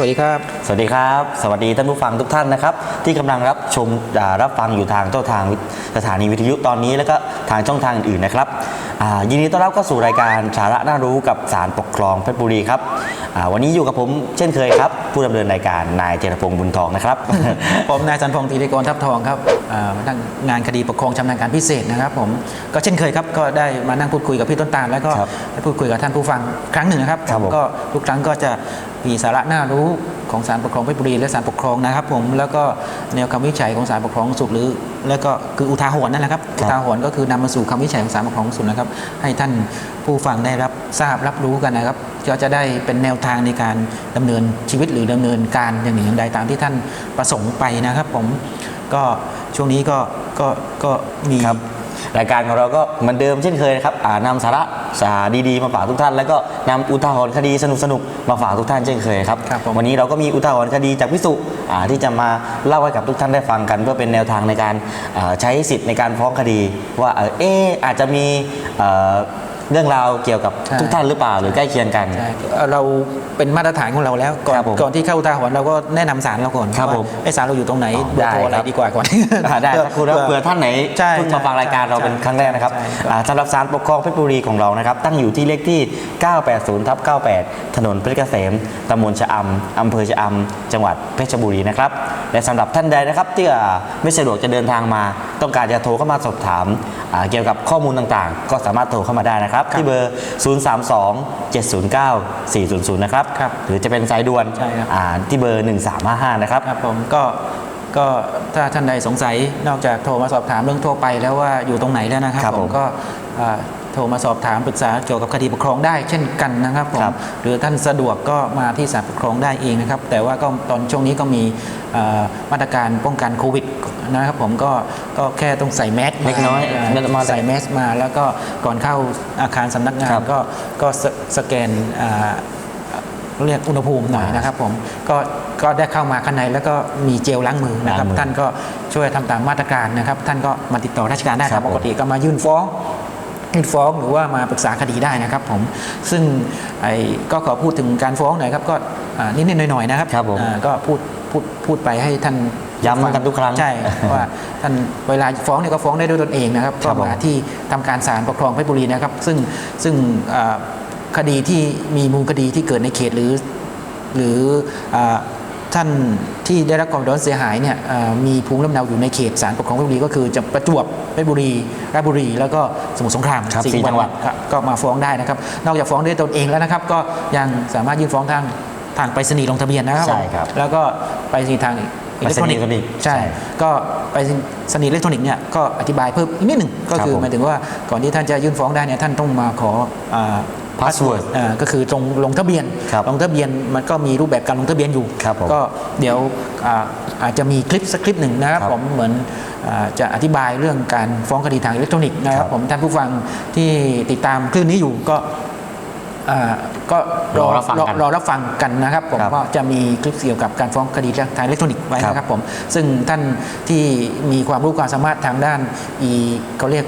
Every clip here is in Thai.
วัสดีครับ วัสดีครับ สวัสดีท่านผู้ฟังทุกท่านนะครับ ที่กำลังรับชมอ่ารับฟังอยู่ทางช่องทางสถานีวิทยุตอนนี้ แล้วก็ทางช่องทางอื่นๆนะครับอ่ายินดีต้อนรับเข้าสู่รายการสาระน่ารู้กับสารปกครองเพชรบุรีครับอ่าวันนี้อยู่กับผมเช่นเคยครับ ผู้ดำเนินรายการนายเจรพงศ์บุญทองนะครับผมนายสันพงศ์ธีรกรทับทองครับอ่ามานั่งงานคดีปกครองชำนาญการพิเศษนะครับ ผมก็เช่นเคยครับก็ได้มานั่งพูดคุยกับพี่ต้นตาลแล้วก็ครับได้พูดคุยกับท่านผู้ฟังครั้งหนึ่งนะครับครับผมก็ทุกครั้งก็จะมีสาระน่ารู้ของศาลปกครองเพชรบุรีและศาลปกครองนะครับ ผมแล้วก็แนวคำวินิจฉัยของศาลปกครองสูงสุดหรือ แล้วก็คืออุทาหรณ์นั่นแหละครับอุทาหรณ์ก็คือนำมาสู่คำวินิจฉัยของศาลปกครองสูงสุดนะครับ ให้ท่านผู้ฟังได้รับทราบรับรู้กันนะครับก็จะได้เป็นแนวทางในการดำเนินชีวิตหรือดำเนินการอย่างหนึ่งอย่างใดตามที่ท่านประสงค์ไปนะครับ ผมก็ช่วงนี้ก็ก็ก็มีค รับรายการของเราก็เหมือนเดิมเช่นเคยนะครับอ่านำสาระสาดีๆมาฝากทุกท่าน แล้วก็นำอุทาหรณ์คดีสนุกๆมาฝากทุกท่านเช่นเคยครับครับผมวันนี้เราก็มีอุทาหรณ์คดีจากพิสุอ่าที่จะมาเล่าให้กับทุกท่านได้ฟังกัน เพื่อเป็นแนวทางในการอ่าใช้สิทธิ์ในการฟ้องคดี ว่าเออเอะอาจจะมี เอ่อเรื่องราวเกี่ยวกับใช่ ทุกท่านหรือเปล่าหรือใกล้เคียงกัน ใช่เอ่อเราเป็นมาตรฐานของเราแล้วก่อนครับผมก่อนที่เข้าอุทาหรณ์เราก็แนะนำสารเราก่อนครับว่าผมไอ้สารเราอยู่ตรงไหนอ๋อเบอร์โทรอะไรได้ครับ ดีกว่าก่อน อ่าได้ครับคุณครับเผื่อท่านไหนใช่เพิ่งมาฟังรายการเราเป็นครั้งแรกนะครับใช่อ่าสำหรับศาลปกครองเพชรบุรีของเรานะครับ ตั้งอยู่ที่เลขที่ 980ทับ98 ถนนเพชรเกษมตำบลชะอำอำเภอชะอำจังหวัดเพชรบุรีนะครับ และสำหรับท่านใดนะครับ ที่อ่าไม่สะดวกจะเดินทางมา ต้องการจะโทรเข้ามาสอบถามอ่าเกี่ยวกับข้อมูลต่างๆ ก็สามารถโทรเข้ามาได้นะครับที่เบอร์ 032 709 400 นะครับ ครับหรือจะเป็นสายด่วนใช่ครับ อ่าที่เบอร์ 1355 นะครับ ครับผมก็ก็ถ้าท่านใดสงสัยนอกจากโทรมาสอบถามเรื่องทั่วไปแล้วว่าอยู่ตรงไหนแล้วนะครับครับผผมมก็อ่า โทรมาสอบถามปรึกษาเกี่ยวกับคดีปกครองได้เช่นกันนะครับผมครับหรือท่านสะดวกก็มาที่ศาลปกครองได้เองนะครับ แต่ว่าก็ตอนช่วงนี้ก็มีอ่ามาตรการป้องกันโควิดนะครับผมก็ก็แค่ต้องใส่แมสเล็กน้อยาไม่ต้องมาใส่แมสมา แล้วก็ก่อนเข้าอาคารสำนักงาคนรับก็ก็สสแกนอ่าเรียกอุณหภูมิหน่อยนะครับผมก็ก็ได้เข้ามาข้างในแล้วก็มีเจลล้างมือนะครับล้างมือท่านก็ช่วยทำตามมาตรการนะครับ ท่านก็มาติดต่อราชการได้คครัรับบผมปกติก็มายื่นฟ้อง ยื่นฟ้องหรือว่ามาปรึกษาคดีได้นะครับผมซึ่งไอ้ก็ขอพูดถึงการฟ้องหน่อยครับก็อ่านิดๆหน่อยๆนะครับครับผมอ่าก็พูดพูดพูดไปให้ท่านย้ำฟังกันทุกครั้งใช่ว่าท่านเวลาฟ้องเนี่ยก็ฟ้องได้ด้วยตนเองนะครับครัก็บผมมาที่ทำการศาลปกครองเพชรบุรีนะครับ ซึ่งซึ่งอ่าคดีที่มีมูลคดีที่เกิดในเขตหรือ หรืออา ท่านที่ได้รับความเดือดร้อนเสียหายเนี่ยอ่ามีภูมิลำเนาอยู่ในเขตศาลปกครองเพชรบุรีก็คือจะประจวบเพชรบุรีราชบุรี แล้วก็สมุทรสงครามครับสี่จังหวัดครับก็มาฟ้องได้นะครับ นอกจากฟ้องด้วยตนเองแล้วนะครับ ก็ยังสามารถยื่นฟ้องทางทางไปรษณีย์ลงทะเบียนนะครับใช่ครับแล้วก็ไปรษณีย์ทางอิเล็กทรอนิกส์ไปรษณีย์อิเล็กทรอนิกส์ใช่ใช่ก็ไปรษณีย์อิเล็กทรอนิกส์เนี่ยก็อธิบายเพิ่มอีกนิดหนึ่งก็ครับคือผมหมายถึงว่าก่อนที่ท่านจะยื่นฟ้องได้เนี่ยท่านต้องมาขออ่า Password อ่าก็คือตรงลงทะเบียนครับลงทะเบียนมันก็มีรูปแบบการลงทะเบียนอยู่ครับผมก็เดี๋ยวอ่าอาจจะมีคลิปสักคลิปหนึ่งนะครับครับผมเหมือนอาจะอธิบายเรื่องการฟ้องคดีทางอิเล็กทรอนิกส์นะคครัรับบผมท่านผู้ฟังที่ติดตามคลื่นนี้อยู่ก็อ่าก็รอรับฟังกันรอรับฟังกันนะครับผมครับว่าจะมีคลิปเกี่ยวกับการฟ้องคดีทางอิเล็กทรอนิกส์ไว้ครับนะครับผมซึ่งท่านที่มีความรู้ความสามารถทางด้านอีเขาเรียก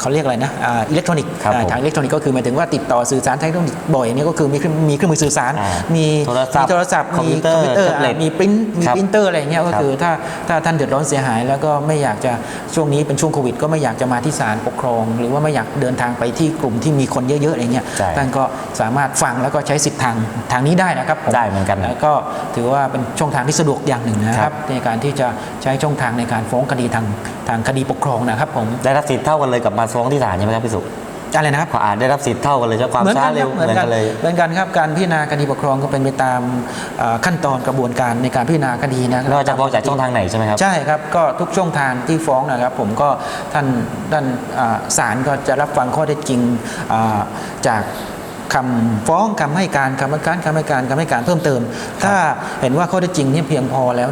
เขาเรียกอะไรนะอ่าอิเล็กทรอนิกส์ครับอ่าผมทางอิเล็กทรอนิกส์ก็คือหมายถึงว่าติดต่อสื่อสารทางอิเล็กทรอนิกส์บ่อยเนี่ยก็คือมีเครื่องมีเครื่องมือสื่อสารอ่ามีมีโทรศัพท์มีโทรศัพท์คอมพิมีวเตอร์คอมพิวเตอร์แท็บเล็ตอะมีปริ้นมีครับปรินเตอร์อะไรเงี้ยก็ครับคือถ้าถ้าท่านเดือดร้อนเสียหาย แล้วก็ไม่อยากจะช่วงนี้เป็นช่วงโควิด ก็ไม่อยากจะมาที่ศาลปกครอง หรือว่าไม่อยากเดินทางไปที่กลุ่มที่มีคนเยอะๆอะไรเงี้ยใช่ท่านก็สามารถฟังแล้วก็ใช้สิทธิ์ทางทางนี้ได้นะครับผมได้เหมือนกันแล้วก็ถือว่าเป็นช่องทางที่สะดวกอย่างหนึ่งนะคครัรับบในการที่จะใช้ช่องทางในการฟ้องคดีทางทางคดีปกครองนะครับผมได้รับสิทธิ์เท่ากันเลยกับมาฟ้องที่ศาลใช่ไหมครับพี่สุอะไรนะครับขออ่านได้รับสิทธิ์เท่ากันเลยใช่ไหมความเหมือนช้ากันเร็ควรับเหมือนกันเลยเหมือนกันครับการพิจารณาคดีปกครองก็เป็นไปตามเอ่อขั้นตอนกระบวนการในการพิจารณาคดีนะครัไม่ว่าจะฟ้องจากช่องทางไหนใช่ไหมครับใช่ครับก็ทุกช่องทางที่ฟ้องนะครับ ผมก็ท่านด้านอ่าศาลก็จะรับฟังข้อเท็จจริงอ่าจากคำฟ้องคำให้การคำให้การคำให้การคำให้การเพิ่มเติม ถ้าเห็นว่าข้อเท็จจริงนี่เพียงพอแล้ว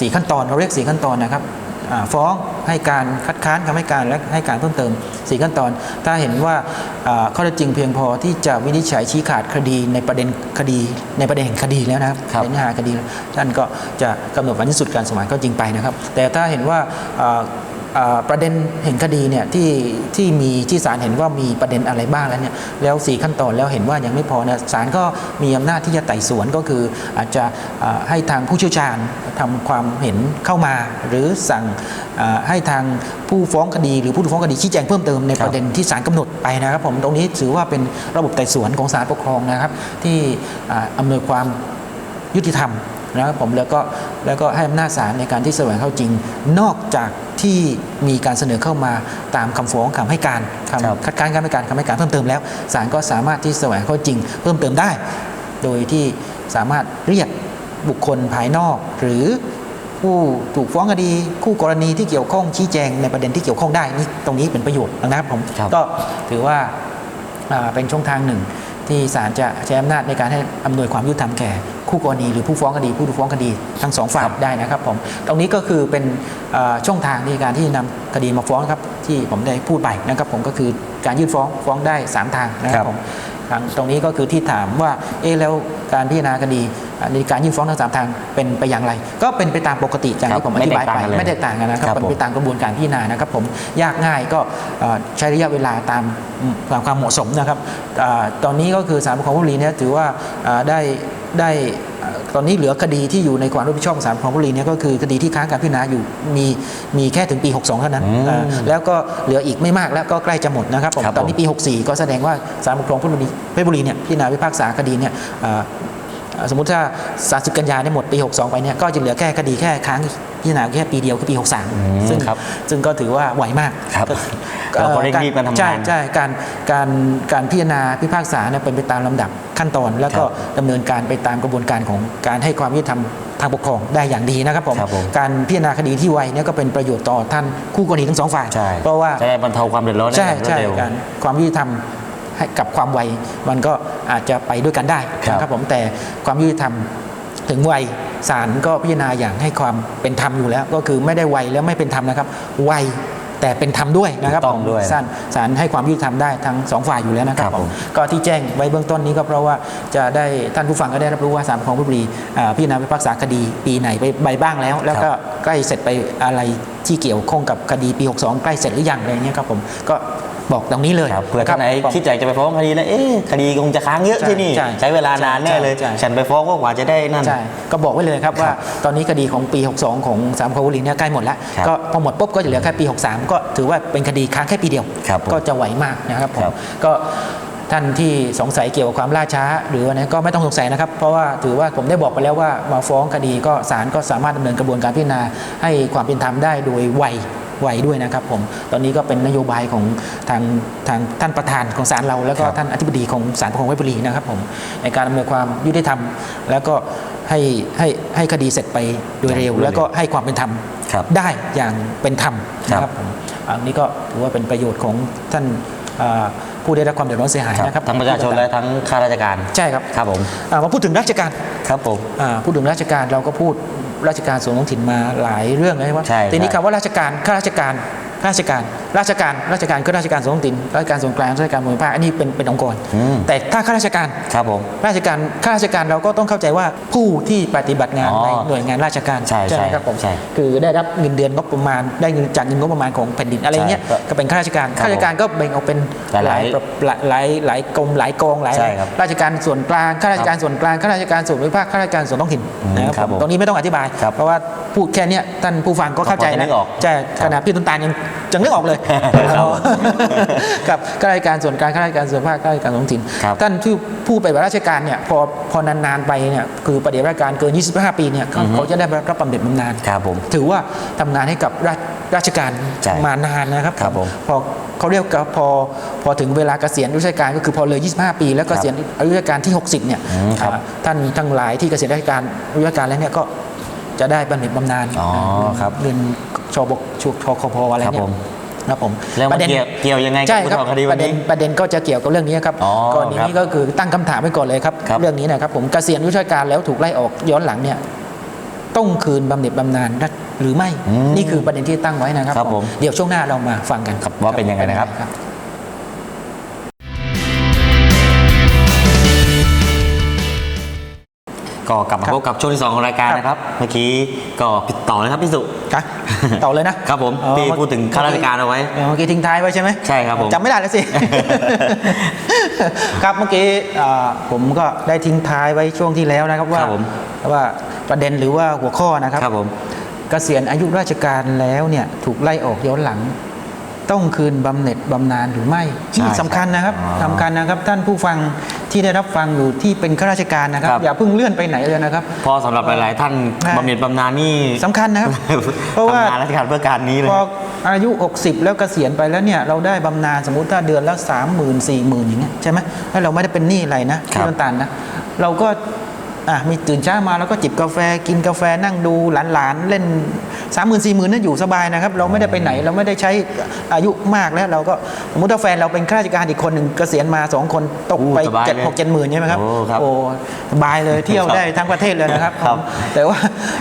สี่ขั้นตอนเราเรียกสี่ขั้นตอนนะครับอ่า ฟ้องให้การคัดค้านคำให้การและให้การเพิ่มเติมสี่ขั้นตอน ถ้าเห็นว่าอ่าข้อเท็จจริงเพียงพอที่จะวินิจฉัยชี้ขาดคดีในประเด็นคดีในประเด็นแห่งคดีแล้วนะครับครับในเนื้อหาคดีท่านก็จะกำหนดวันที่สุดการสมานก็จริงไปนะครับ แต่ถ้าเห็นว่าอ่าเอ่อ ประเด็นแห่งคดีเนี่ยที่ที่มีที่ศาลเห็นว่ามีประเด็นอะไรบ้างแล้วเนี่ยแล้วสี่ขั้นตอนแล้วเห็นว่ายังไม่พอเนี่ยศาลก็มีอำนาจที่จะไต่สวนก็คือ อาจจะเอ่อให้ทางผู้เชี่ยวชาญทำความเห็นเข้ามา หรือสั่งเอ่อให้ทางผู้ฟ้องคดี หรือผู้ถูกฟ้องคดีชี้แจงเพิ่มเติมในครับประเด็นที่ศาลกำหนดไปนะครับผมตรงนี้ถือว่าเป็นระบบไต่สวนของศาลปกครองนะครับ ที่อ่าอำนวยความยุติธรรมนะครับผมแล้วก็แล้วก็ให้อำนาจศาลในการที่แสวงเข้าจริงนอกจาก ที่มีการเสนอเข้ามาตามคำฟ้องคำให้การครับคำคัดค้านคำให้การคำให้การเพิ่มเติมแล้วศาลก็สามารถที่แสวงเข้าจริง เพิ่มเติมได้ โดยที่สามารถเรียกบุคคลภายนอก หรือผู้ถูกฟ้องคดีคู่กรณีที่เกี่ยวข้องชี้แจงในประเด็นที่เกี่ยวข้องได้นี่ตรงนี้เป็นประโยชน์นะครับผมครับก็ถือว่าอ่าเป็นช่องทางหนึ่งที่ศาลจะใช้อำนาจในการให้อำนวยความยุติธรรมแก่ คู่กรณีหรือผู้ฟ้องคดี ผู้ถูกฟ้องคดีทั้งสองฝ่ายได้นะครับผมตรงนี้ก็คือเป็นอ่าช่องทางในการที่นำคดีมาฟ้องครับที่ผมได้พูดไปนะครับผมก็คือการยื่นฟ้องฟ้องได้ 3 ทางนะคครัรับบผมทางตรงนี้ก็คือที่ถามว่าเอ๊ะแล้วการพิจารณาคดีอ่า ในการยื่นฟ้องทั้งสามทางเป็นไปอย่างไร ก็เป็นไปตามปกติอย่างครับที่ผมอธิบายไปไม่ไม่แตได้กต่างกันเลยต่างกันนะครับครับเป็นผมไปตามกระบวนการพิจารณานะครับผมยากง่ายก็เอ่อใช้ระยะเวลาตามตามความเหมาะสมนะครับอาตอนนี้ก็คือศาลปกครองบุรีเนี่ยถือว่าอ่าได้ได้อ่าตอนนี้เหลือคดีที่อยู่ในความรับผิดชอบของศาลปกครองบุรีเนี่ยก็คือคดีที่ค้างการพิจารณาอยู่มีมีแค่ถึงปี 62 เท่านั้นอืมอ่าแล้วก็เหลืออีกไม่มากแล้วก็ใกล้จะหมดนะครับผมครับตอนนี้ปี 64 ก็แสดงว่าศาลปกครองเพชรบุรีเพชรบุรีเนี่ยพิจารณาพิพากษาคดีเนี่ยอ่าอ่า สมมุติถ้า30กันยาเนี่ยหมดปี 62 ไปเนี่ยก็จะเหลือแค่คดีแค่ค้างพิจารณาแค่ปีเดียวคือปีม63 ซึ่งครับซึ่งก็ถือว่าไหวมากครับก็เราก็เร่งรีบกันทำงานใช่ใช่การการการพิจารณาพิพากษาเนี่ยเป็นไปตามลำดับขั้นตอน แล้วก็ครับดำเนินการไปตามกระบวนการของการให้ความยุติธรรมทางปกครองได้อย่างดีนะครับผมครับผมการพิจารณาคดีที่ไวเนี่ยก็เป็นประโยชน์ต่อท่านคู่กรณีทั้งสองฝ่ายใช่เพราะว่าจะได้บรรเทาความเดือดร้อนได้ใช่อย่างรวดใช่เร็วการความยุติธรรม ให้กับความไวมันก็อาจจะไปด้วยกันได้ครับนะครับผมแต่ความยุติธรรมถึงไวศาลก็พิจารณาอย่างให้ความเป็นธรรมอยู่แล้ว ก็คือไม่ได้ไวแล้วไม่เป็นธรรมนะครับไวแต่เป็นธรรมด้วยนะครับถูกต้องผมด้วยศาลศาลให้ความยุติธรรมได้ทั้งสองฝ่ายอยู่แล้วนะครัครับบผผมมก็ที่แจ้งไว้เบื้องต้นนี้ก็เพราะว่าจะได้ท่านผู้ฟังก็ได้รับรู้ว่าศาลปกครองเพชรบุรีอ่าพิจารณาพิพากษาคดีปีไหนไปใบบ้างแล้ว แล้วก็ใกล้เสร็จไปอะไรที่เกี่ยวข้องกับคดีปี 62 ใกล้เสร็จหรือยังอะไรเงี้ยครับผมก็ บอกตรงนี้เลยครับเผื่อท่านไหนรับคิดอยากจะไปฟ้องคดีแล้วเอ๊ะคดีคงจะค้างเยอะใช่ที่นี่ใช่ใช้เวลานานแน่เลยใช่ใช่ฉันไปฟ้องก็กว่าจะได้นั่นใช่ก็บอกไว้เลยครับครับว่าตอนนี้คดีของปี 62 ของสามคบุรีเนี่ยใกล้หมดแล้วครับก็พอหมดปุ๊บก็จะเหลือแค่ปี 63 ก็ถือว่าเป็นคดีค้างแค่ปีเดียวครับผมก็จะไหวมากนะครับผมครับก็ท่านที่สงสัยเกี่ยวกับความล่าช้า หรืออะไรก็ไม่ต้องสงสัยนะครับ เพราะว่าถือว่าผมได้บอกไปแล้วว่ามาฟ้องคดีก็ศาลก็สามารถดำเนินกระบวนการพิจารณาให้ความเป็นธรรมได้โดยไว ไวด้วยนะครับผมตอนนี้ก็เป็นนโยบายของทางทางท่านประธานของศาลเราแล้วก็ครับท่านอธิบดีของศาลปกครองเพชรบุรีนะครับผมในการดำเนินความยุติธรรม แล้วก็ให้ให้ให้คดีเสร็จไปโดยเร็วรวดเร็วแล้วก็ให้ความเป็นธรรมครับได้อย่างเป็นธรรมครับนะครับผมอันนี้ก็ถือว่าเป็นประโยชน์ของท่านอ่าผู้ได้รับความเดือดร้อนเสียหายครับนะครับทั้งประชาชนและทั้งข้าราชการใช่ครับครับผมอ่ามาพูดถึงราชการครับผมอ่าพูดถึงราชการเราก็พูด ราชการส่วนท้องถิ่นมาหลายเรื่องเลยว่าใช่ทีนี้ใช่คำว่าราชการข้าราชการข้าราชการ ราชการ ราชการคือราชการส่วนท้องถิ่น ราชการส่วนกลาง ราชการมวยภาค อันนี้เป็นเป็นองค์กรอืมแต่ถ้าข้าราชการ ครับผม ราชการ ข้าราชการเราก็ต้องเข้าใจว่าผู้ที่ปฏิบัติงานอ๋อในหน่วยงานราชการ ใช่ไหมครับผมใช่คือได้รับเงินเดือนงบประมาณ ได้เงินจากเงินงบประมาณของแผ่นดินอะไรเงี้ยใช่ก็เป็นข้าราชการครับข้าราชการก็แบ่งออกเป็นหลายหลายหลายหลายกรมหลายกองหลายใช่ครับราชการส่วนกลาง ข้าราชการส่วนกลาง ข้าราชการส่วนภูมิภาค ข้าราชการส่วนท้องถิ่นอืมนะครับผมตรงนี้ไม่ต้องอธิบายครับเพราะว่า พูดแค่เนี้ยท่านผู้ฟังก็เข้าใจก็พอจะนึนะกออกใช่ครับขนาดพี่ตุนตาลยังจังนึกออกเลยครับครับข้าราชการส่วนกลางข้าราชการส่วนภาคข้าราชการท้องถิ่นครับท่านที่ผู้ไปฏิบัติราชการเนี่ยพอพอนานๆไปเนี่ยคือปฏิบัติราชการเกิน 25 ปีเนี่ยเขาอือฮึเขาจะได้รับบำเหน็จบำนาญครับผมถือว่าทำงานให้กับราชราชการใช่มานานนะครับครับผมพอเขาเรียกว่าพอพอถึงเวลาเกษียณราชการก็คือพอเลย 25 ปี แล้วเกษียณอายุราชการที่ 60 เนี่ยอืมครับอ่าท่านทั้งหลายที่เกษียณราชการอายุราชการแล้วเนี่ยก็ จะได้บำเหน็จบำนาญอ๋อครับเงินชบกชุกชคพอะไรครับเนี่ผยมครับผมแล้วมันเกี่ยวเกี่ยวยังไงกับใช่ผู้ครับทำคดีปวันระเด็นี้นประเด็นก็จะเกี่ยวกับเรื่องนี้ครับอ๋อก่อนนี้ก็คือตั้งคำถามไว้ก่อนเลยครับครับ เรื่องนี้นะครับผมเกษียณอายุราชการแล้วถูกไล่ออกย้อนหลังเนี่ยต้องคืนบำเหน็จบำนาญได้หรือไม่อืมนี่คือประเด็นที่ตั้งไว้นะครับครับผมเดี๋ยวช่วงหน้าเรามาฟังกันครับว่าเป็นยังไงนะครับ ก็กลับมาครับพบกับช่วงที่ 2 ของรายการครับนะครับ เมื่อกี้ก็พี่ต่อเลยครับพี่สุค่ะต่อเลยนะครับผมอ๋อพี่พูดถึงข้าราชการเอาไว้เมื่อกี้ทิ้งท้ายไว้ใช่ไหมใช่ครับผมจำไม่ได้แล้วสิครับเมื่อกี้อ่าผมก็ได้ทิ้งท้ายไว้ช่วงที่แล้วนะครับว่าครับผมว่าประเด็นหรือว่าหัวข้อนะครับครับผมเกษียณอายุราชการแล้วเนี่ยถูกไล่ออกย้อนหลัง ต้องคืนบำเหน็จบำนาญหรือไม่ใช่นี่สำคัญนะครับอ๋อสำคัญนะครับท่านผู้ฟัง ที่ได้รับฟังอยู่ที่เป็นข้าราชการนะครับ ครับ อย่าเพิ่งเลื่อนไปไหนเลยนะครับ พอสำหรับหลาย ๆ ท่านใช่ บำเหน็จบำนาญนี่สำคัญนะครับ เพราะว่า ทำงานราชการเพื่อการนี้เลย พออายุ 60 แล้วเกษียณไปแล้วเนี่ยเราได้บำนาญสมมุติถ้าเดือนละ 3 0 0 0 0 4 0 0 0 0อย่างเงี้ยใช่ไหมถ้าเราไม่ได้เป็นหนี้อะไรนะครัพี่บต้นตาลนะเราก็ อะมีตื่นเช้ามาแล้วก็จิบกาแฟกินกาแฟนั่งดูหลานๆเล่น3 0 0 0 0 4 0 0 0 0นั่นอยู่สบายนะครับ เราไม่ได้ไปไหนเราไม่ได้ใช้อายุมากแล้วเราก็สมมติถ้าแฟนเราเป็นข้าราชการอีกคนหนึ่งเกษียณมาสองคนตกไปอู้สบายเจ็ดเลยหกเจ็ดหมื่นใช่ไหมครับโอ้ครับโอ้สบายเลยเที่ยวได้ทั้งประเทศเลยนะครับครับ แต่ว่า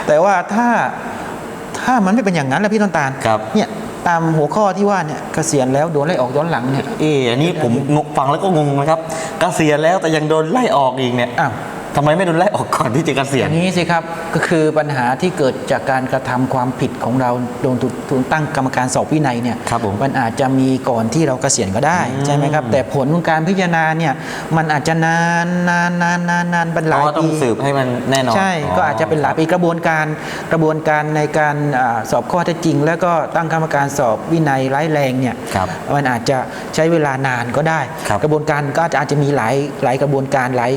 แต่ว่าถ้าถ้ามันไม่เป็นอย่างนั้นแล้วพี่ต้นตาลครับเนี่ยตามหัวข้อที่ว่าเนี่ยเกษียณแล้วโดนไล่ออกย้อนหลังเนี่ยเอออันนี้ผมงงฟังแล้วก็งงนะครับ เกษียณแล้วแต่ยังโดนไล่ออกอีกเนี่ยอ้าว ทำไมไม่โดนไล่ออกก่อนที่จะเกษีอยณย่างนี้สิครับก็คือปัญหาที่เกิดจากการกระทำความผิดของเราโดนถูกตั้งกรรมการสอบวินัยเนี่ยครับผมมันอาจจะมีก่อนที่เราเกษียณก็ได้อืมใช่ไหมครับ แต่ผลของการพิจารณาเนี่ยมันอาจจะนานนานนานนานนานเป็นหเพลายราะว่าต้อปีงสืบให้มันแน่นอนใช่ก็อาจจะเป็นหลายปีกระบวนการกระบวนการในการอาสอบข้อเท็จจริง แล้วก็ตั้งกรรมการสอบวินัยร้ายแรงเนี่ยครับมันอาจจะใช้เวลานานก็ได้ครับกระบวนการก็อาจจะมีหลายหลายกระบวนการหลาย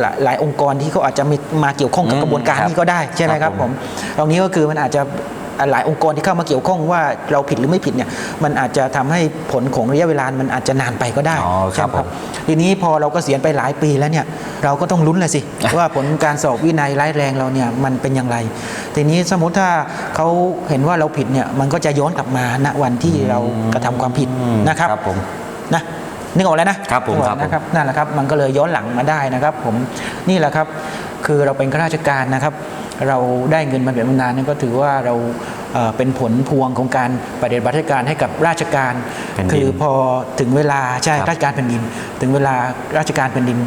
หลายหลายองค์กรที่เขาอาจจะมีมาเกี่ยวข้องกับอืมกระบวนการครับนี้ก็ได้ใช่ไหมคครัรับบผผมมตรงนี้ก็คือมันอาจจะหลายองค์กรที่เข้ามาเกี่ยวข้องว่าเราผิดหรือไม่ผิดเนี่ยมันอาจจะทำให้ผลของระยะเวลา มันอาจจะนานไปก็ได้อ๋อครับใช่ไหมผมทีนี้พอเราก็เสียณไปหลายปีแล้วเนี่ยเราก็ต้องลุ้นเลยสิ ว่าผลการสอบวินัยร้ายแรงเราเนี่ยมันเป็นอย่างไร ทีนี้สมมติถ้าเขาเห็นว่าเราผิดเนี่ยมันก็จะย้อนกลับมาณวันที่เรากระทำความผิดนะครับครับผมนะ นึกออกแล้วนะครับผมนึกออกครับผมนะครับนั่นแหละครับมันก็เลยย้อนหลังมาได้นะครับผมนี่แหละครับคือเราเป็นข้าราชการนะครับ เราได้เงินบำเหน็จบำนาญนั่นก็ถือว่าเราเอ่อเป็นผลพวงของการปฏิบัติราชการให้กับราชการแผ่นดินคือพอถึงเวลาใช่ครับราชการแผ่นดิน ถึงเวลาราชการแผ่นดิน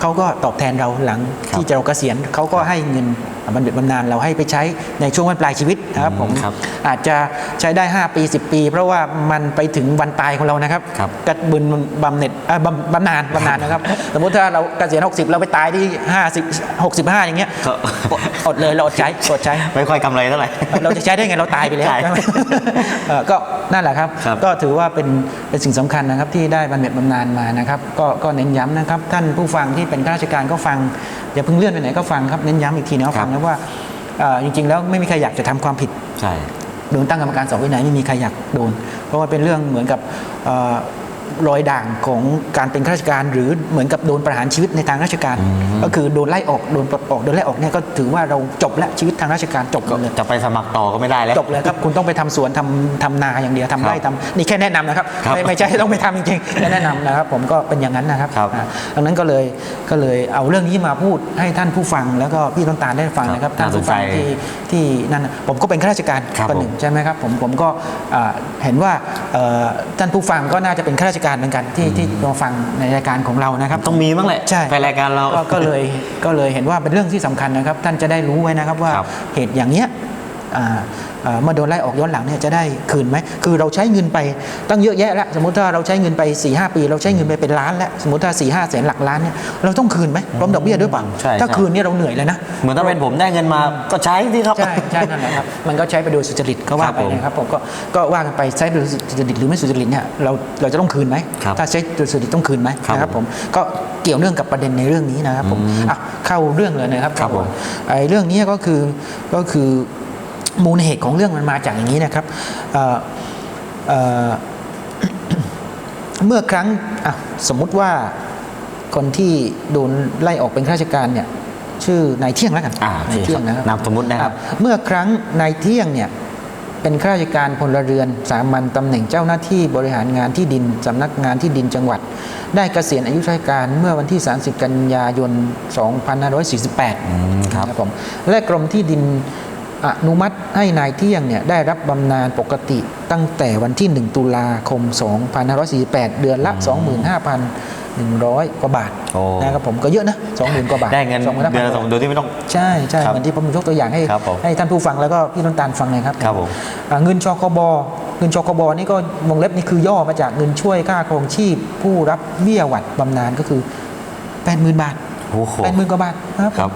เขาก็ตอบแทนเราหลังครับที่จะเราเกษียณเขาก็ให้เงิน บำเหน็จบำนาญเราให้ไปใช้ในช่วงวันปลายชีวิตนะครับผมครับอาจจะใช้ได้ 5 ปี 10 ปี เพราะว่ามันไปถึงวันตายของเรานะครับครับกระบุญบำเหน็จเอ่อบำบำนาญบำนาญนะครับ สมมุติถ้าเราเกษียณ60 เราไปตายที่ 50 65 อย่างเงี้ยก็อดอดเลยเราอดใช้อดใช้ไม่ค่อยกำไรเท่าไหร่เราจะใช้ได้ไงเราตายไปแล้วใช่ใช่ไหมเอ่อก็นั่นแหละครับครับ ก็ถือว่าเป็นเป็นสิ่งสำคัญนะครับที่ได้บำเหน็จบำนาญมานะครับ ก็ก็เน้นย้ำนะครับ ท่านผู้ฟังที่เป็นข้าราชการก็ฟังอย่าเพิ่งเลื่อนไปไหนก็ฟังครับเน้นย้ำอีกทีนะว่าฟังนะว่าเอ่อจริง ๆ แล้วไม่มีใครอยากจะทำความผิดใช่โดนตั้งกรรมการสอบวินัยไม่มีใครอยากโดน เพราะว่าเป็นเรื่องเหมือนกับเอ่อ รอยด่างของการเป็นข้าราชการ หรือเหมือนกับโดนประหารชีวิตในทางราชการ ก็คือโดนไล่ออกโดนปลดออกโดนไล่ออกเนี่ยก็ถือว่าเราจบแล้วชีวิตทางราชการจบหมดเลยจะไปสมัครต่อก็ไม่ได้แล้วจบเลยครับคุณต้องไปทำสวนทำทำนาอย่างเดียวทำไร่ทำนี่แค่แนะนำนะครับครับ ไม่ไม่ใช่ต้องไปทำจริงๆแค่แนะนำนะครับ ผมก็เป็นอย่างนั้นนะครับครับอ่าดังนั้นก็เลยก็เลยเอาเรื่องนี้มาพูดให้ท่านผู้ฟังแล้วก็พี่ต้นตาลได้ฟังนะครับครับท่านผู้ฟังน่าสนใจที่ที่นั่นน่ะผมก็เป็นข้าราชการครับคนหนึ่งผมใช่ไหมครับผมผมก็อ่าเห็นว่าเอ่อท่านผู้ฟังก็น่าจะเป็นข้าราชการเหมือนกันที่ที่มาฟังในรายการของเรานะครับ ต้องมีบ้างแหละใช่ไปรายการเราก็ก็เลยก็เลยเห็นว่าเป็นเรื่องที่สำคัญนะครับ ท่านจะได้รู้ไว้นะครับว่าครับเหตุอย่างเนี้ยอ่าอ่า เมื่อโดนไล่ออกย้อนหลังเนี่ยจะได้คืนไหม คือเราใช้เงินไปตั้งเยอะแยะแล้วสมมติถ้าเราใช้เงินไป4ีหปี เราใช้เงินไปเป็นล้านแล้วสมมติถ้า4ี่ห้าแสนหลักล้านเนี่ยเราต้องคืนไหมพร้อมดอกเบี้ยด้วยเปล่าใช่ถ้าใช่คืนเนี่ยเราเหนื่อยเลยนะเหมือนถ้าเป็นผมได้เงินมาก็ใช้ที่ครับใช่ใช่นั่นแหละครับมันก็ใช้ไปโดยสุจริตก็ว่าครับไปผมนะครับผมก็ก็ว่ากันไปใช้โดยสุจริตหรือไม่สุจริตเนี่ยเราเราจะต้องคืนไหมครับถ้าใช้โดยสุจริตต้องคืนไหมครับนะครับผมก็เกี่ยวเนื่องกับประเด็นในเรื่องนี้นะครับผมอืมอะเข้าเรื่องเลยนะครับครับผมไอ้เรื่องนี้ก็คือก็คือ มูลเหตุของเรื่องมันมาจากอย่างนี้นะครับเอ่อเอ่อเมื่อครั้งอะสมมุติว่าคนที่โดนไล่ออกเป็นข้าราชการเนี่ยชื่อนายเที่ยงแล้วกันอ่าโอเคนายเที่ยงนะครับนามสมมุตินะครับ เมื่อครั้งนายเที่ยงเนี่ยเป็นข้าราชการพลเรือนสามัญตำแหน่งเจ้าหน้าที่บริหารงานที่ดินสำนักงานที่ดินจังหวัด ได้เกษียณอายุราชการเมื่อวันที่ 30 กันยายน 2548อืมครับผมและกรมที่ดิน อนุมัติให้นายเที่ยงเนี่ยได้รับบำนาญปกติตั้งแต่วันที่ 1 ตุลาคม 2548 เดือนละ 25,000 100 กว่าบาทโอ้นะครับผมก็เยอะนะ 20,000 กว่าบาท ได้เงิน25,000เดือนละสองกว่าบาทโดยที่ไม่ต้อง ใช่ใช่ครับเหมือนที่ผมยกตัวอย่างให้ครับผมให้ท่านผู้ฟังแล้วก็พี่น้ำตาลฟังหน่อยครับครับผมอ่าเงินชคบเงินชคบนี่ก็วงเล็บนี่คือย่อมาจากเงินช่วยค่าครองชีพ ผู้รับเบี้ยหวัดบำนาญก็คือ 80,000 บาทโอ้โห80,000 กว่าบาทนะครับครับ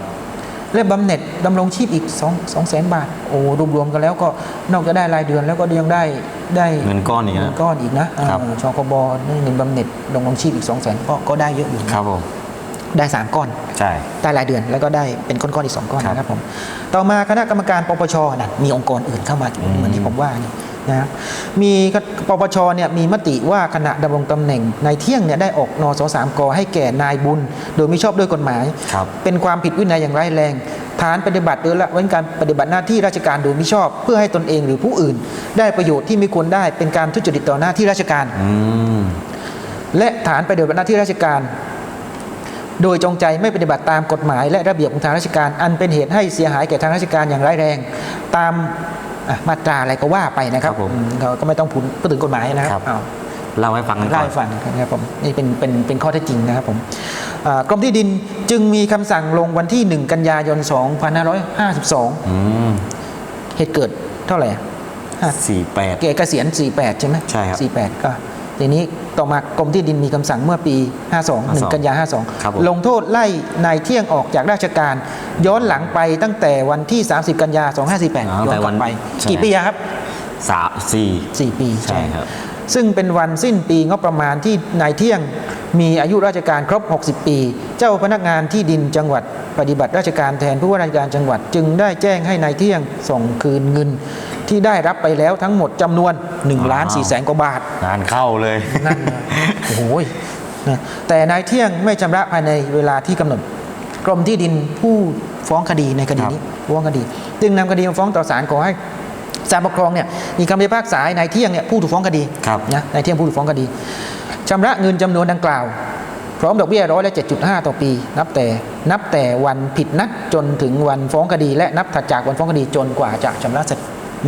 และบำเหน็จดำรงชีพอีก2 2แสนบาท โอ้รวมๆกันแล้วก็นอกจากได้รายเดือนแล้วก็ยังได้ได้เงินก้อนอีกนะเงิก้อนอีกนะครับเออชคบได้เงินบำเหน็จดำรงชีพอีก2แสนก็ก็ได้เยอะอยู่นะครับผมได้สามก้อนใช่ได้รายเดือนแล้วก็ได้เป็นก้อนๆอีกสองก้อนครับนะครับผมต่อมาคณะกรรมการปปชนะมีองค์กรอื่นเข้ามาอืมเหมือนที่ผมว่านี่ นะมีปปชเนี่ยมีมติว่าขณะดำรงตำแหน่งนายเที่ยงเนี่ยได้ออกนสสามกให้แก่นายบุญ โดยไม่ชอบด้วยกฎหมายครับเป็นความผิดวินัยอย่างร้ายแรง ฐานปฏิบัติหรือละเว้นการปฏิบัติหน้าที่ราชการโดยมิชอบ เพื่อให้ตนเองหรือผู้อื่น ได้ประโยชน์ที่ไม่ควรได้เป็นการทุจริตต่อหน้าที่ราชการอืมและฐานปฏิบัติหน้าที่ราชการ โดยจงใจไม่ปฏิบัติตามกฎหมาย และระเบียบของทางราชการ อันเป็นเหตุให้เสียหายแก่ทางราชการอย่างร้ายแรง ตาม อะมาตราอะไรก็ว่าไปนะครับครับผม อืมเราก็ไม่ต้องพูดพูดถึงกฎหมายนะคครัรับบอ้าว เล่าให้ฟังกันก่เล่าอน ให้ฟังนะครับผมนี่เป็นเป็นเป็นข้อเท็จจริงนะครับผมอ่ากรมที่ดินจึงมีคำสั่งลงวันที่ 1 กันยายน 2552 อืมเหตุเกิดเท่าไหร่อะห้าสี่แปด เกเกษียณ48 ใช่ไหมใช่ครับ 48 ก็ทีนี้ ต่อมากรมที่ดินมีคำสั่งเมื่อปี 52 1 กันยาครับผม52 ลงโทษไล่นายเที่ยงออกจากราชการ ย้อนหลังไปตั้งแต่วันที่ 30 กันยา 2548 ย้อนกลับไป กี่ปีอะครับสามสี่4ปีใช่ครับ ซึ่งเป็นวันสิ้นปีงบประมาณที่นายเที่ยงมีอายุราชการครบ 60 ปี เจ้าพนักงานที่ดินจังหวัด ปฏิบัติราชการแทนผู้ว่าราชการจังหวัด จึงได้แจ้งให้นายเที่ยงส่งคืนเงิน ที่ได้รับไปแล้วทั้งหมดจำนวน1ล้าน4แสนกว่าบาทงานเข้าเลยนั่นนะโอ้โหยนะแต่นายเที่ยงไม่ชำระภายในเวลาที่กำหนด กรมที่ดินผู้ฟ้องคดีในคดีนี้ฟ้องคดี จึงนำคดีมาฟ้องต่อศาลขอให้ศาลปกครองเนี่ยมีคำพิพากษาให้นายเที่ยงเนี่ยผู้ถูกฟ้องคดีครับนะนายเที่ยงผู้ถูกฟ้องคดีชำระเงินจำนวนดังกล่าว พร้อมดอกเบี้ยร้อยละ7.5 ต่อปี นับแต่นับแต่วันผิดนัดจนถึงวันฟ้องคดี และนับถัดจากวันฟ้องคดีจนกว่าจะชำระเสร็จ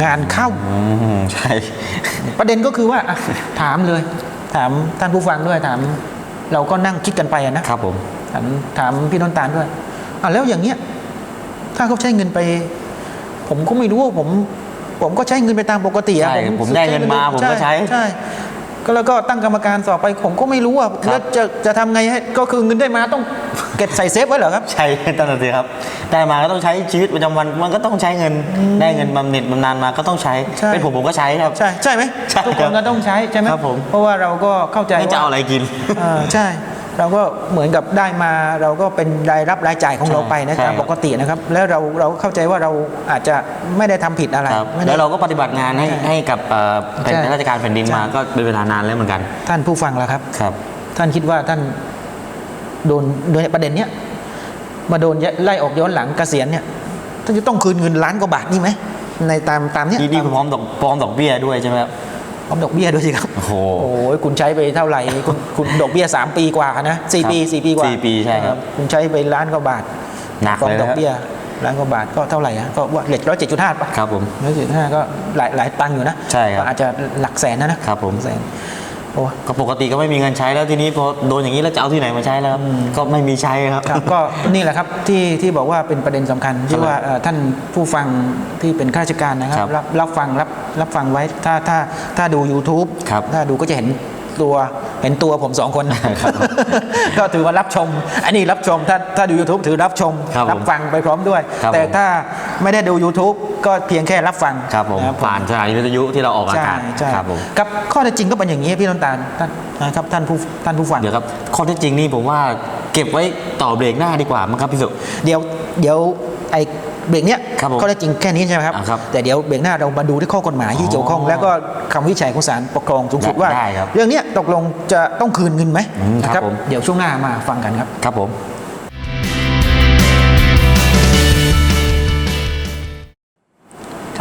งานเข้าอืมใช่ ประเด็นก็คือว่าอะถามเลย ถามท่านผู้ฟังด้วยถาม เราก็นั่งคิดกันไปอะนะครับผมถามถามพี่น้นตาลด้วยอะแล้วอย่างเงี้ย ถ้าเขาใช้เงินไป ผมก็ไม่รู้ว่าผม ผมก็ใช้เงินไปตามปกติอะใช่ผมได้เงินมาผมก็ใช้ใช่ ก็แล้วก็ตั้งกรรมการสอบไปผมก็ไม่รู้อะครับแล้วจะจะทำไงให้ก็คือเงินได้มาต้องเก็บใส่เซฟไว้เหรอครับ ใช่ตั้งแต่ครับ ได้มาก็ต้องใช้ชีวิตประจำวันมันก็ต้องใช้เงินได้เงินบำเหน็จบำนาญมาก็ต้องใช้ใช่ เป็นผมผมก็ใช้ครับ ใช่ใช่ไหมใช่ทุกคนก็ต้องใช้ใช่ไหมครับผม เพราะว่าเราก็เข้าใจไม่จะว่าเอาอะไรกิน เออใช่ เราก็เหมือนกับได้มาเราก็เป็นรายรับรายจ่ายของใช่เราไปนะใช่ตามปกตินะครับ แล้วเราเราเข้าใจว่าเราอาจจะไม่ได้ทำผิดอะไรครับไม่ได้แล้วเราก็ปฏิบัติงานให้ใช่ให้กับเอ่อเป็นใช่ราชการแผ่นดินใช่มาก็เป็นเวลานานแล้วเหมือนกัน ท่านผู้ฟังแล้วครับครับ ท่านคิดว่าท่านโดนโดยประเด็นเนี้ยมาโดนไล่ออกย้อนหลังเกษียณเนี่ยท่านจะต้องคืนเงินล้านกว่าบาทนี่ไหมในตามตามเนี้ยนี่นี่ตามพร้อมดอกพร้อมดอกเบี้ยด้วยใช่ไหมครับพ ร้อมดอกเบี้ยด้วยสิครับ โอ้โห โอ้ยคุณใช้ไปเท่าไหร่ คุณคุณดอกเบี้ยสามปีกว่านะสี่ปีสี่ปีกว่าสี่ปีใช่ครับเออคุณใช้ไปล้านกว่าบาทหนักฟ้องเลยดนะอกเบี้ยล้านกว่าบาทก็เท่าไหร่อะก็ว่าเหล็กร้อยเจ็ดจุดห้าป่ะครับผมร้อยเจ็ดจุดห้าก็หลายหลายตังค์อยู่นะ ใช่ครับก็อาจจะหลักแสนนะนะครับผมหลักแสนโอ้ ก็ปกติก็ไม่มีเงินใช้แล้วทีนี้พอโดนอย่างนี้แล้วจะเอาที่ไหนมาใช้แล้วครับก็ไม่มีใช้ครับครับก็นี่แหละครับที่ที่บอกว่าเป็นประเด็นสำคัญที่ว่าเอ่อท่านผู้ฟังที่เป็นข้าราชการนะคครัรับบรับรับฟังรับรับฟังไว้ถ้าถ้าถ้าดู YouTube ครับถ้าดูก็จะเห็นตัวเห็นตัวผมสองคน ก็ถือว่ารับชม อันนี้รับชมถ้าถ้าดู YouTube ถือรับชมครับผมฟังไปพร้อมด้วยครับแต่ผมถ้าไม่ได้ดู YouTube ก็เพียงแค่รับฟังครับผมนะผ่านสถานีวิทยุที่เราออกอาใช่กาศใช่ครับผมกับข้อเท็จจริงก็เป็นอย่างนี้พี่น้ำตาลท่านนะครับท่านผู้ท่านผู้ฟัง เดี๋ยวครับข้อเท็จจริงนี่ผมว่าเก็บไว้ต่อเบรกหน้าดีกว่ามั้งครับพี่สุ เดี๋ยวเดี๋ยวไอ้เบรกเนี้ยครับผมข้อเท็จจริงแค่นี้ใช่ไหมครับ อ่าครับแต่เดี๋ยวเบรกหน้าเรามาดูที่ข้อกฎหมายที่อ๋อเกี่ยวข้องแล้วก็คำวิจัยของศาลปกครองสูงสุดได้ว่า ได้ครับเรื่องเนี้ยตกลงจะต้องคืนเงินไหมอืมครับนะผม เดี๋ยวช่วงหน้ามาฟังกันครับ ครับผม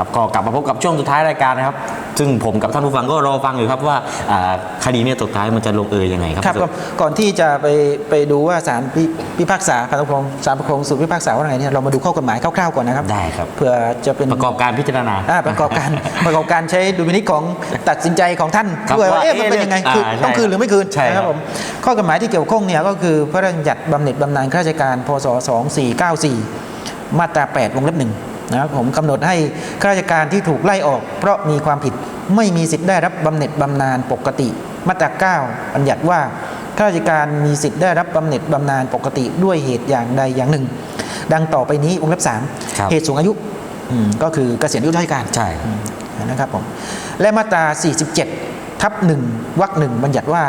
ครับก็กลับมาพบกับช่วงสุดท้ายรายการนะครับ ซึ่งผมกับท่านผู้ฟังก็รอฟังอยู่ครับว่าอ่าคดีเนี้สุดท้ายมันจะลงเอยยังไงครับครับก็ก่อนที่จะไปไปดูว่าศาลพิพิพากษาศาลปกครองศาลปกครองสูตรพิพากษาว่าไงเนี่ยเรามาดูข้อกฎหมายคร่าวๆก่อนนะครับได้ครับเพื่อจะเป็นประกอบการพิจารณาอ่าประกอบการประกอบการใช้ดุลพินิจของตัดสินใจของท่านครับด้วยว่าว่าเอ๊ะมันเป็นยังไงเอ๊ะคืออ่าต้องใช่คืนหรือไม่คืนใช่ครับผมข้อกฎหมายที่เกี่ยวข้องเนี่ยก็คือพระราชบัญญัติบำเหน็จบำนาญข้าราชการพศ2494 มาตรา 8 วงเล็บหนึ่ง นะครับผมกำหนดให้ข้าราชการที่ถูกไล่ออก เพราะมีความผิดไม่มีสิทธิ์ได้รับบำเหน็จบำนาญปกติ มาตรา9บัญญัติว่าข้าราชการมีสิทธิ์ได้รับบำเหน็จบำนาญปกติด้วยเหตุอย่างใดอย่างหนึ่ง ดังต่อไปนี้วงเล็บครับ3เหตุสูงอายุอืมก็คือเกษียณอายุราชการใช่อืมนะครับผมและมาตรา 47 ทับหนึ่งวรรคหนึ่งบัญญัติว่า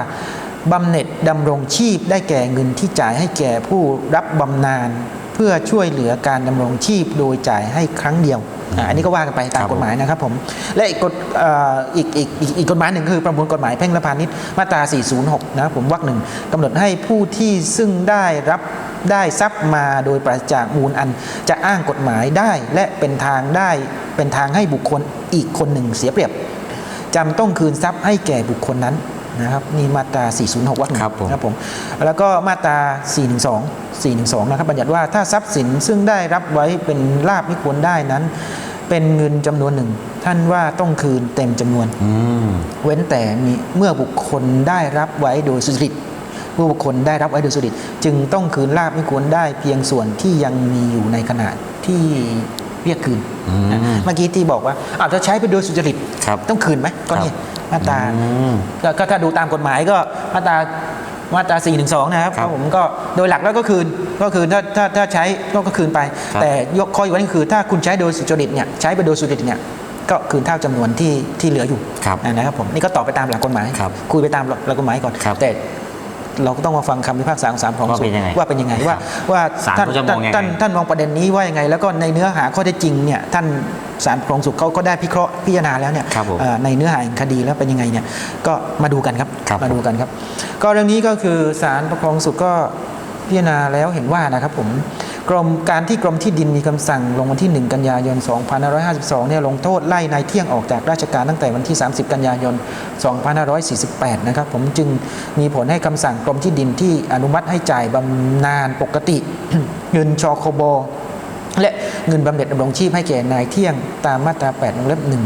บำเหน็จดำรงชีพได้แก่เงินที่จ่ายให้แก่ผู้รับบำนาญเพื่อช่วยเหลือการดำรงชีพโดยจ่ายให้ครั้งเดียวอ่าอันนี้ก็ว่ากันไปตามครับกฎหมายนะครับผม และอีกกฎเอ่ออีกอีกอีกอีกกฎหมายหนึ่งคือประมวลกฎหมายแพ่งและพาณิชย์มาตรา 406 นะครับผมวรรคหนึ่งกำหนดให้ผู้ที่ซึ่งได้รับได้ทรัพย์มาโดยปราศจากมูลอันจะอ้างกฎหมายได้ และเป็นทางได้เป็นทางให้บุคคลอีกคนหนึ่งเสียเปรียบจำต้องคืนทรัพย์ให้แก่บุคคลนั้น นะครับนี่มาตรา 406 วรรคหนึ่งครับผม ครับผมแล้วก็มาตรา 412 412 นะครับบัญญัติว่าถ้าทรัพย์สินซึ่งได้รับไว้เป็นลาบไม่ควรได้นั้น เป็นเงินจำนวนหนึ่ง ท่านว่าต้องคืนเต็มจำนวน อืม เว้นแต่มีเมื่อบุคคลได้รับไว้โดยสุจริตเมื่อบุคคลได้รับไว้โดยสุจริตจึงต้องคืนลาบไม่ควรได้เพียงส่วนที่ยังมีอยู่ในขณะที่เรียกคืนอืมนะเมื่อกี้ที่บอกว่าอาจจะถ้าใช้ไปโดยสุจริต ครับต้องคืนไหมก็เนี่ยมาตราอืมก็ก็ถ้าดูตามกฎหมายก็มาตรามาตรา412 นะครับครับผมก็โดยหลักแล้วก็คืนก็คือถ้าถ้าถ้าใช้ก็ก็คืนไปครับแต่ยกข้อยกเว้นคือ ถ้าคุณใช้โดยสุจริตเนี่ยใช้ไปโดยสุจริตเนี่ยก็คืนเท่าจำนวนที่ที่เหลืออยู่ครับนะครับผมนี่ก็ตอบไปตามหลักกฎหมายครับคุยไปตามหลักกฎหมายก่อนครับแต่ เราก็ต้องมาฟังคำพิพากษาของศาลของว่าสุเป็นยังไงว่าเป็นยังไงว่าครับว่าศาลท่านเขาจะมองยังไงท่านท่านมองประเด็นนี้ว่ายังไง แล้วก็ในเนื้อหาข้อเท็จจริงเนี่ยท่านศาลปกครองสุขเขาก็ได้พิเคราะห์พิจารณาแล้วเนี่ยครับผมเอ่อในเนื้อหาแห่งคดีแล้วเป็นยังไงเนี่ยก็มาดูกันครับครับมาดูกันครับ ก็เรื่องนี้ก็คือศาลปกครองสุขก็พิจารณาแล้วเห็นว่านะครับผม กรมการที่กรมที่ดินมีคำสั่งลงวันที่ 1 กันยายน 2552 เนี่ยลงโทษไล่นายเที่ยงออกจากราชการตั้งแต่วันที่ 30 กันยายน 2548 นะครับ ผมจึงมีผลให้คำสั่งกรมที่ดินที่อนุมัติให้จ่ายบำนาญปกติ เงินชคบและเงินบำเหน็จดำรงชีพให้แก่นายเที่ยงตามมาตรา8วงเล็บหนึ่ง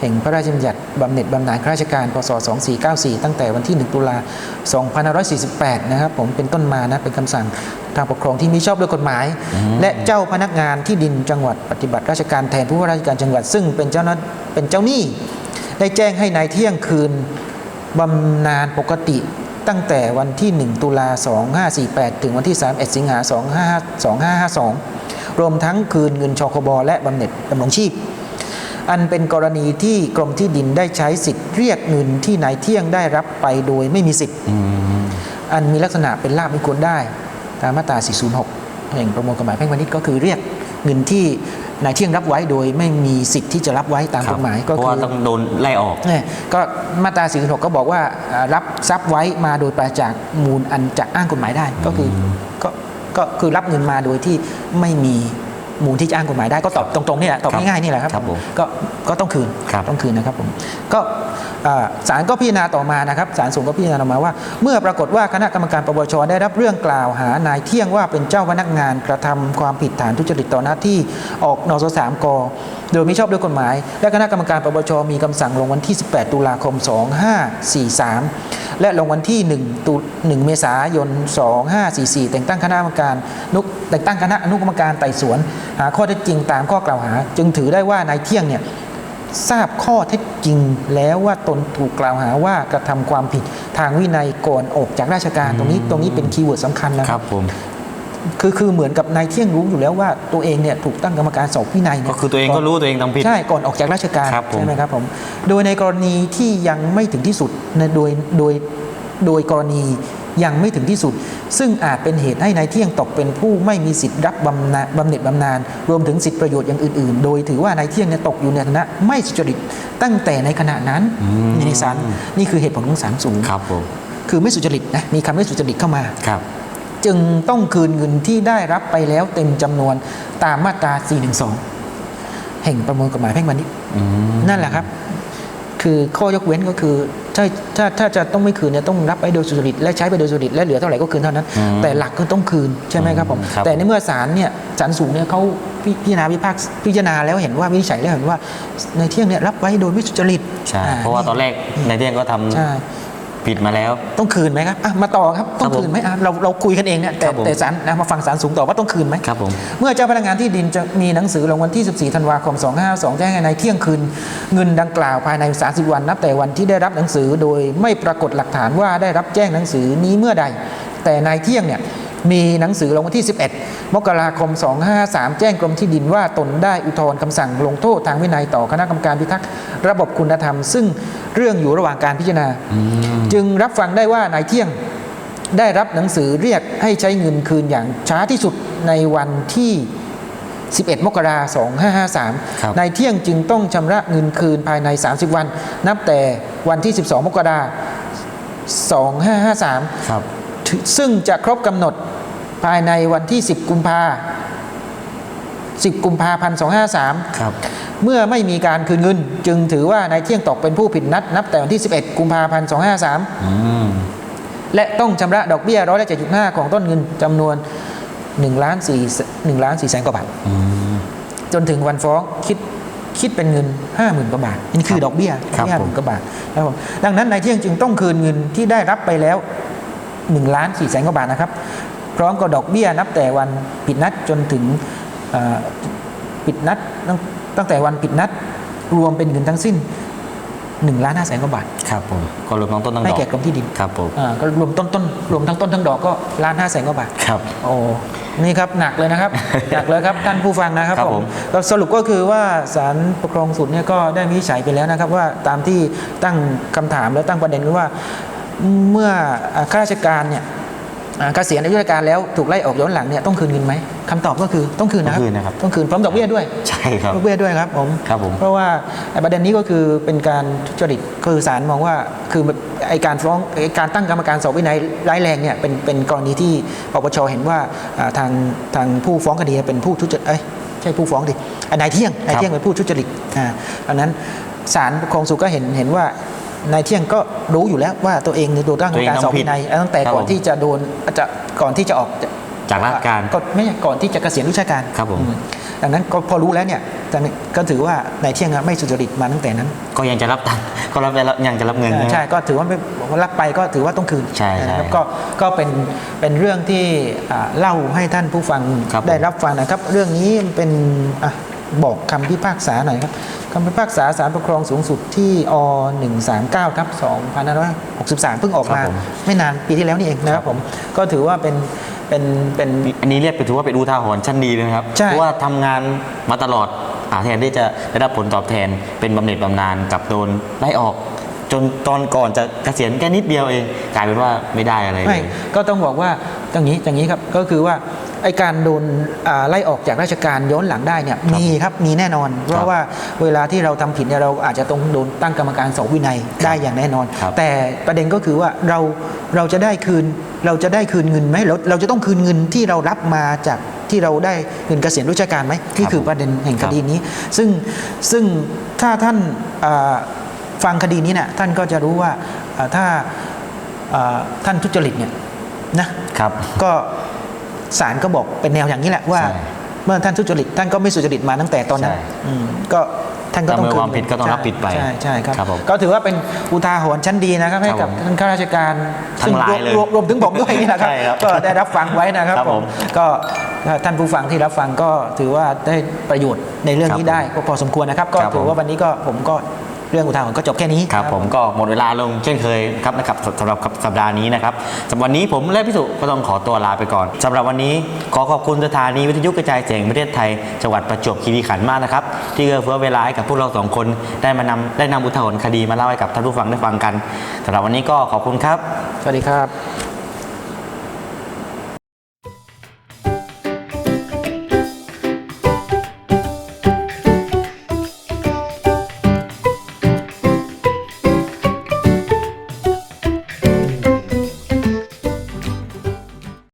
แห่งพระราชบัญญัติบำเหน็จบำนาญข้าราชการ พศ 2494 ตั้งแต่วันที่ 1 ตุลา 2548 นะครับผมเป็นต้นมานะเป็นคำสั่งทางปกครองที่มีชอบด้วยกฎหมาย และเจ้าพนักงานที่ดินจังหวัดปฏิบัติราชการแทนผู้ว่าราชการจังหวัด ซึ่งเป็นเจ้าหน้าเป็นเจ้าหนี้ ได้แจ้งให้นายเที่ยงคืนบำนาญปกติตั้งแต่วันที่ 1 ตุลา 2548 ถึงวันที่ 31 สิงหา 2552 รวมทั้งคืนเงินชคบและบำเหน็จดำรงชีพ อันเป็นกรณีที่กรมที่ดินได้ใช้สิทธิ์เรียกเงินที่นายเที่ยงได้รับไปโดยไม่มีสิทธิ์อืมอันมีลักษณะเป็นลาบไม่ควรได้ ตามมาตรา 406 แห่งประมวลกฎหมายแพ่งพาณิชย์ก็คือเรียกเงินที่นายเที่ยงรับไว้โดยไม่มีสิทธิ์ที่จะรับไว้ตามครักบฎหมายเพก็ราะคืว่าอต้องโดนไล่ออกเนี่ยก็มาตรา 46 ก็บอกว่าอ่ารับทรัพย์ไว้มาโดยปราศจากมูลอันจะอ้างกฎหมายได้ก็คือก็ก็คือรับเงินมาโดยที่ไม่มี มูลที่จะอ้างกฎหมายได้ก็ตอบตรงๆนี่แหละตอบครับง่ายๆนี่แหละครับครับผมก็ก็ต้องคืนครับต้องคืนนะครับผมก็อ่าศาลก็พิจารณาต่อมานะครับศาลสูงก็พิจารณาต่อมาว่า เมื่อปรากฏว่าคณะกรรมการปปชได้รับเรื่องกล่าวหานายเที่ยงว่าเป็นเจ้าพนักงานกระทำความผิดฐานทุจริตต่อหน้าที่ออกนสสามกโดยไม่ชอบด้วยกฎหมาย และคณะกรรมการปปชมีคำสั่งลงวันที่ 18 ตุลาคม 2543 และลงวันที่1ตุ1เมษายน 2544 แต่งตั้งคณะกรรมการนุก แต่งตั้งคณะอนุกรรมการไต่สวน หาข้อเท็จจริงตามข้อกล่าวหา จึงถือได้ว่านายเที่ยงเนี่ยทราบข้อเท็จจริงแล้วว่าตนถูกกล่าวหาว่ากระทำความผิดทางวินัยก่อนออกจากราชการตรงนี้ตรงนี้เป็นคีย์เวิร์ดสำคัญนะครับผมคือคือเหมือนกับนายเที่ยงรู้อยู่แล้วว่าตัวเองเนี่ยถูกตั้งกรรมการสอบวินัยเนี่ยก็คือตัวเองก็รู้ตัวเองทำผิดใช่ก่อนออกจากราชการครับผมใช่ไหมครับผมโดยในกรณีที่ยังไม่ถึงที่สุดในโดยโดยโดยกรณี ยังไม่ถึงที่สุด ซึ่งอาจเป็นเหตุให้นายเที่ยงตกเป็นผู้ไม่มีสิทธิ์รับบำนาญบำเหน็จบำนาญรวมถึงสิทธิประโยชน์อย่างอื่นๆ โดยถือว่านายเที่ยงเนี่ยตกอยู่ในฐานะไม่สุจริตตั้งแต่ในขณะนั้นอืมในศาลนี่คือเหตุผลของศาลสูงครับผมคือไม่สุจริตนะมีคำไม่สุจริตเข้ามาครับจึงต้องคืนเงินที่ได้รับไปแล้วเต็มจำนวนตามมาตรา 412 แห่งประมวลกฎหมายแพ่งพาณิชย์อืมนั่นแหละครับ คือข้อยกเว้นก็คือถ้าถ้าถ้าจะต้องไม่คืนเนี่ยต้องรับไปโดยสุจริตและใช้ไปโดยสุจริตและเหลือเท่าไหร่ก็คืนเท่านั้นอืมแต่หลักก็ต้องคืนใช่ไหมครับผมครับแต่ในเมื่อศาลเนี่ยศาลสูงเนี่ยเขาพิพิจารณาวิพากษ์พิจารณาแล้วเห็นว่าวินิจฉัยแล้วเห็นว่าในเที่ยงเนี่ยรับไว้โดยไม่สุจริตใช่อ่เพราะว่าตอนแรกในเที่ยงก็ทำใช่ ผิดมาแล้ว ต้องคืนไหมครับอะมาต่อครับต้องคืนไหมอะเราเราคุยกันเองเนี่ยแต่ครับผมแต่ศาลนะมาฟังศาลสูงต่อว่าต้องคืนไหมครับผมเมื่อเจ้าพนักงานที่ดินจะมีหนังสือลงวันที่ 14ธันวาคม 2552แจ้งให้ในายเที่ยงคืนเงินดังกล่าวภายใน 30 วันนับแต่วันที่ได้รับหนังสือโดยไม่ปรากฏหลักฐานว่าได้รับแจ้งหนังสือนี้เมื่อใด แต่นายเที่ยงเนี่ย มีหนังสือลงวันที่ 11 มกราคม 253 แจ้งกรมที่ดินว่าตนได้อุทธรณ์คำสั่งลงโทษทางวินัยต่อคณะกรรมการพิทักษ์ระบบคุณธรรม ซึ่งเรื่องอยู่ระหว่างการพิจารณา จึงรับฟังได้ว่านายเที่ยงได้รับหนังสือเรียกให้ใช้เงินคืนอย่างช้าที่สุดในวันที่ 11 มกราคมครับ2553 นายเที่ยงจึงต้องชำระเงินคืนภายใน 30 วัน นับแต่วันที่ 12 มกราคม 2553ครับถึซึ่งจะครบกำหนด ภายในวันที่ 10 กุมภา10กุมภาพันธ์253ครับเมื่อไม่มีการคืนเงิน จึงถือว่านายเที่ยงตกเป็นผู้ผิดนัด นับแต่วันที่ 11 กุมภาพันธ์253อืมและต้องชำระดอกเบี้ยร้อยละ7.5ของต้นเงินจำนวน1ล้าน4 1ล้าน4แสนกว่าบาทอืมจนถึงวันฟ้องคิดคิดเป็นเงิน50,000กว่าบาทนี่คือดอกเบี้ยครับที่ห้าหผมมื่นกว่าบาทนะครับผมดังนั้นนายเที่ยงจึงต้องคืนเงินที่ได้รับไปแล้ว1ล้าน4แสนกว่าบาทนะครับ พร้อมกับดอกเบี้ยนับแต่วันปิดนัดจนถึงเอ่อปิดนัดตั้งตั้งแต่วันปิดนัดรวมเป็นเงินทั้งสิ้น1ล้าน5แสนกว่าบาทครับผมก็รวมทั้งต้นทั้งดให้อกแก่กรมที่ดินครับผมอ่าก็รวมต้นต้นรวมทั้งต้นทั้งดอกก็ล้านห้าแสนกว่าบาทครับโอ้นี่ครับหนักเลยนะครับหนักเลยครับท่านผู้ฟังนะครับครับผผมมก็สรุปก็คือว่าศาลปกครองสูงเนี่ยก็ได้วินิจฉัยไปแล้วนะครับว่าตามที่ตั้งคำถามและตั้งประเด็นคือว่า เมื่ออ่าข้าราชการเนี่ยอ่า เกษียณอายุราชการแล้วถูกไล่ออกย้อนหลังเนี่ยต้องคืนเงินไหมคำตอบก็คือต้องคืนนะครับต้องคืนนะครับต้องคืนพร้อมดอกเบี้ยด้วยใช่ครับดอกเบี้ยด้วยครับผมครับผมเพราะว่าไอ้ประเด็นนี้ก็คือเป็นการทุจริตคือศาลมองว่าคือไอการฟ้องไอการตั้งกรรมการสอบวินัยร้ายแรงเนี่ยเป็นเป็นกรณีที่ปปชเห็นว่าอ่าทางทางผู้ฟ้องคดีเป็นผู้ทุจริตเอ้ยใช่ผู้ฟ้องดิอ่านายเที่ยงนายเที่ยงเป็นผู้ทุจริตอ่าดังนั้นศาลปกครองสูงก็เห็นเห็นว่า นายเที่ยงก็รู้อยู่แล้วว่าตัวเองเนี่ยโดนตั้งกรรมการสอบวินัยตั้งแต่ครับก่อนผมที่จะโดนจะก่อนที่จะออกจากราชการก็ไม่ใช่ก่อนที่จะเกษียณราชการครับผมอืดังนั้นก็พอรู้แล้วเนี่ยแต่ก็ถือว่านายเที่ยงอะไม่สุจริตมาตั้งแต่นั้น ก็ยังจะรับตังค์ก็รับแล้วยังจะรับเงินใช่ไหมใช่ก็ถือว่าไม่รับไปก็ถือว่าต้องคืนใช่ใช่นะครับก็ก็เป็นเป็นเรื่องที่อ่าเล่าให้ท่านผู้ฟังครับผมได้รับฟังนะครับ เรื่องนี้เป็นอะ บอกคำพิพากษาหน่อยครับคำพิพากษาศาลปกครองสูงสุดที่อ139ทับ2563 เพิ่งออกมาไม่นานปีที่แล้วนี่เองนะครับผมก็ถือว่าเป็นเป็นเป็น อันนี้เรียกไปถือว่าเป็นอุทาหรณ์ชั้นดีเลยนะครับ ใช่ เพราะว่าทำงานมาตลอดอาแทนที่จะได้รับผลตอบแทน เป็นบำเหน็จบำนาญกลับโดนไล่ออก จนตอนก่อนจะเกษียณแค่นิดเดียวเอง กลายเป็นว่าไม่ได้อะไรเลไม่ย ก็ต้องบอกว่า อย่างนี้อย่างนี้ครับก็คือว่าไอการโดนอ่าไล่ออกจากราชการย้อนหลังได้เนี่ยมีครับมีแน่นอน เพราะว่าเวลาที่เราทำผิดเนี่ยเราอาจจะต้องโดนตั้งกรรมการสอบวินัยได้อย่างแน่นอนครับแต่ประเด็นก็คือว่าเราเราจะได้คืนเราจะได้คืนเงินไหมเราเราจะต้องคืนเงินที่เรารับมาจากที่เราได้เงินเกษียณราชการไหมนี่คือประเด็นแห่งคดีนี้ ซึ่งซึ่งถ้าท่านอ่าฟังคดีนี้เนี่ยท่านก็จะรู้ว่าอ่าถ้าอ่าท่านทุจริตเนี่ย นะครับ ก็ศาลก็บอกเป็นแนวอย่างนี้แหละว่าใช่เมื่อท่านทุจริตท่านก็ไม่สุจริตมาตั้งแต่ตอนนั้นใช่อืมก็ท่านก็ต้องถ้าเมื่อคืนความผิดก็ต้องรับผิดไปใช่ใช่ครับครับผมก็ถือว่าเป็นอุทาหรณ์ชั้นดีนะครับให้ครับกับผมท่านข้าราชการทั้งหลายซึ่เลยรวมรวมถึงผมด้วยนี่นะครับใช่ครับ ก็ได้รับฟังไว้นะครับครับผผมมก็ถ้าท่านผู้ฟังที่รับฟังก็ถือว่าได้ประโยชน์ในเรื่องนี้ครับผมได้ก็พอสมควรนะครับ ก็ครับถือผมว่าวันนี้ก็ผมก็ เรื่องอุทาหรณ์ก็จบแค่นี้ครับผมก็หมดเวลาลงเช่นเคยครับนะครับสำหรับสัปดาห์นี้นะครับสำหรับวันนี้ผมและพี่สุก็ต้องขอตัวลาไปก่อนสำหรับวันนี้ขอขอบคุณสถานีวิทยุกระจายเสียงประเทศไทยจังหวัดประจวบคีรีขันธ์มากนะครับที่เอื้อเฟื้อเวลาให้กับพวกเราสองคนได้มานำได้นำอุทาหรณ์คดีมาเล่าให้กับท่านผู้ฟังได้ฟังกันสำหรับวันนี้ก็ขอบคุณครับ สวัสดีครับ